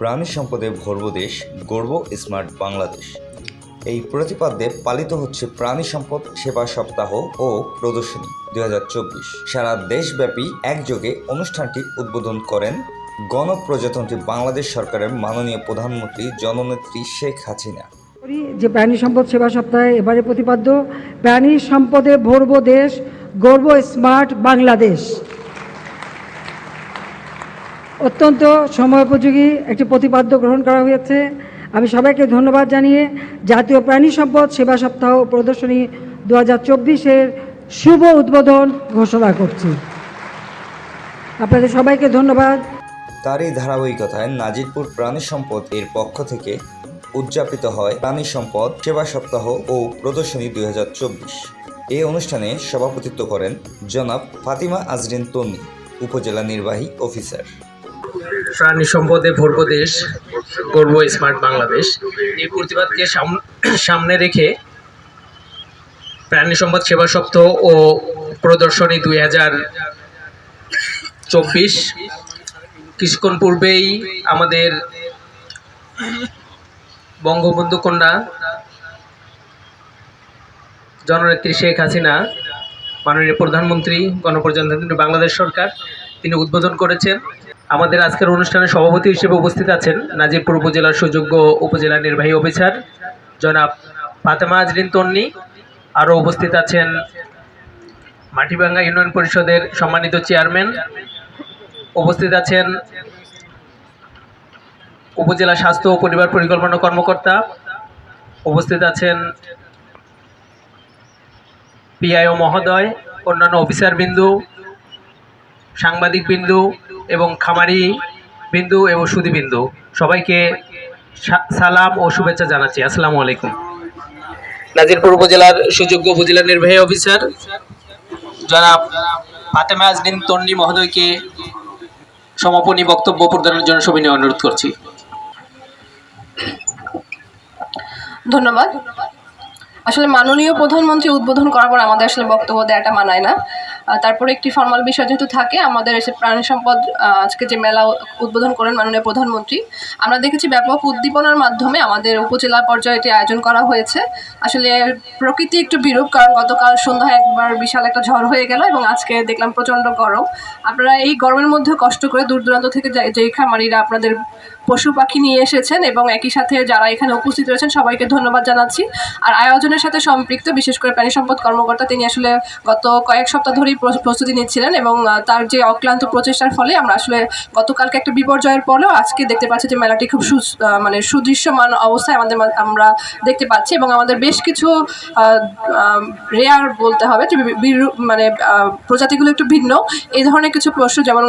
প্রাণী সম্পদে ভরব দেশ গর্ব স্মার্ট বাংলাদেশ। এই প্রতিপাদ্যে পালিত হচ্ছে প্রাণী সম্পদ, সেবা সপ্তাহ ও প্রদর্শনী দু হাজার চব্বিশ। সারা দেশব্যাপী একযোগে অনুষ্ঠানটি উদ্বোধন করেন গণপ্রজাতন্ত্রী বাংলাদেশ সরকারের মাননীয় প্রধানমন্ত্রী জননেত্রী শেখ হাসিনা। যে প্রাণী সম্পদ সেবা সপ্তাহে এবারে প্রতিপাদ্য, প্রাণী সম্পদে ভরব দেশ গর্ব স্মার্ট বাংলাদেশ। অত্যন্ত সময়োপযোগী একটি প্রতিপাদ্য গ্রহণ করা হয়েছে। আমি সবাইকে ধন্যবাদ জানিয়ে জাতীয় প্রাণী সম্পদ সেবা সপ্তাহ প্রদর্শনী দু হাজার চব্বিশের শুভ উদ্বোধন ঘোষণা করছি। আপনাদের সবাইকে ধন্যবাদ। তারই ধারাবাহিকতায় নাজিরপুর প্রাণী সম্পদ এর পক্ষ থেকে উদযাপিত হয় প্রাণী সম্পদ সেবা সপ্তাহ ও প্রদর্শনী দুই হাজার চব্বিশ। এই অনুষ্ঠানে সভাপতিত্ব করেন জনাব ফাতিমা আজরিন তন্নি, উপজেলা নির্বাহী অফিসার। প্রাণী সম্পদে ভরব দেশ, গর্ব স্মার্ট বাংলাদেশ। এই প্রতিবাদকে সাম- সামনে রেখে প্রাণী সম্পদ সেবা সপ্তাহ ও প্রদর্শনী দুই হাজার চব্বিশ। কিছুক্ষণ পূর্বেই আমাদের বঙ্গবন্ধু কন্যা জননেত্রী শেখ হাসিনা, মাননীয় প্রধানমন্ত্রী, গণপ্রজাতন্ত্রী বাংলাদেশ সরকার, তিনি উদ্বোধন করেছেন। আমাদের আজকের অনুষ্ঠানে সভাপতি হিসেবে উপস্থিত আছেন নাজিরপুর উপজেলার সুযোগ্য উপজেলা নির্বাহী অফিসার জনাব ফাতেমা আজরিন তন্নি। আরও উপস্থিত আছেন মাটিভাঙ্গা ইউনিয়ন পরিষদের সম্মানিত চেয়ারম্যান। উপস্থিত আছেন উপজেলা স্বাস্থ্য ও পরিবার পরিকল্পনা কর্মকর্তা। উপস্থিত আছেন পিআইও মহোদয়, অন্যান্য অফিসার বিন্দু সাংবাদিক বিন্দু এবং খামারি বিন্দু এবং সুদী বিন্দু। সবাইকে সা- সালাম ও শুভেচ্ছা জানাচ্ছি। আসসালামু আলাইকুম। নাজিরপুর উপজেলার সুযোগ্য উপজেলা নির্বাহী অফিসার জনাব ফাতেমা আজদিন তন্নি মহোদয়কে সমাপনী বক্তব্য প্রদানের জন্য সবিনয় অনুরোধ করছি। ধন্যবাদ। আসলে মাননীয় প্রধানমন্ত্রী উদ্বোধন করার পর আমাদের আসলে বক্তব্য দেওয়াটা মানায় না। তারপরে একটি ফর্মাল বিষয় যেহেতু থাকে, আমাদের এসে প্রাণী সম্পদ আজকে যে মেলা উদ্বোধন করেন মাননীয় প্রধানমন্ত্রী, আমরা দেখেছি ব্যাপক উদ্দীপনার মাধ্যমে আমাদের উপজেলা পর্যায়ে এটি আয়োজন করা হয়েছে। আসলে প্রকৃতি একটু বিরূপ, কারণ গতকাল সন্ধ্যায় একবার বিশাল একটা ঝড় হয়ে গেল এবং আজকে দেখলাম প্রচণ্ড গরম। আপনারা এই গরমের মধ্যে কষ্ট করে দূর দূরান্ত থেকে যে- খামারিরা আপনাদের পশু পাখি নিয়ে এসেছেন এবং একই সাথে যারা এখানে উপস্থিত রয়েছেন, সবাইকে ধন্যবাদ জানাচ্ছি। আর আয়োজনের সাথে সম্পৃক্ত বিশেষ করে প্রাণী সম্পদ কর্মকর্তা তিনি আসলে গত কয়েক সপ্তাহ ধরেই প্রস্তুতি নিচ্ছিলেন এবং তার যে অক্লান্ত প্রচেষ্টার ফলে আমরা আসলে গতকালকে একটা বিপর্যয়ের পরেও আজকে দেখতে পাচ্ছি যে মেলাটি খুব সু মানে সুদৃশ্যমান অবস্থায় আমাদের আমরা দেখতে পাচ্ছি এবং আমাদের বেশ কিছু রেয়ার বলতে হবে যে মানে প্রজাতিগুলো একটু ভিন্ন। এই ধরনের কিছু পশু যেমন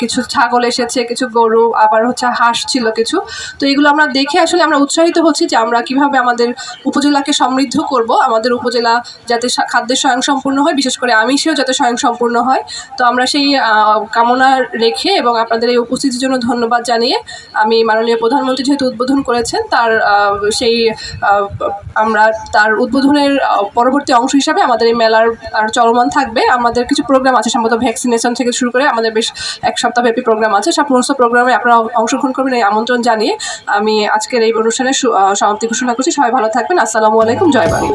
কিছু ছাগল এসেছে, কিছু গরু, আবার হচ্ছে হাঁস ছিল কিছু। তো এগুলো আমরা দেখে আসলে আমরা উৎসাহিত হচ্ছি যে আমরা কীভাবে আমাদের উপজেলাকে সমৃদ্ধ করব, আমাদের উপজেলা যাতে খাদ্যে স্বয়ংসম্পূর্ণ হয়, বিশেষ করে আমিষেও যাতে স্বয়ংসম্পূর্ণ হয়। তো আমরা সেই কামনা রেখে এবং আপনাদের এই উপস্থিতির জন্য ধন্যবাদ জানিয়ে আমি মাননীয় প্রধানমন্ত্রী যেহেতু উদ্বোধন করেছেন, তার সেই আমরা তার উদ্বোধনের পরবর্তী অংশ হিসাবে আমাদের এই মেলার আর চলমান থাকবে। আমাদের কিছু প্রোগ্রাম আছে, সম্ভবত ভ্যাকসিনেশন থেকে শুরু করে আমাদের বেশ এক সপ্তাহব্যাপী প্রোগ্রাম আছে। সমস্ত প্রোগ্রামে আপনারা অংশগ্রহণ করবেন আমন্ত্রণ জানিয়ে আমি আজকের এই অনুষ্ঠানের সমাপ্তি ঘোষণা করছি। সবাই ভালো থাকবেন। আসসালামু আলাইকুম। জয় বাংলা।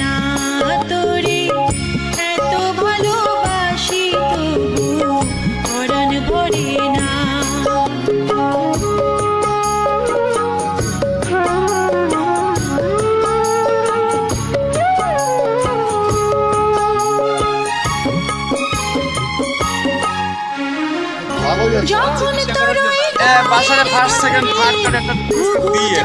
যখন তোর বাসারে ফার্স্ট সেকেন্ড থার্ড করে একটা দিয়ে।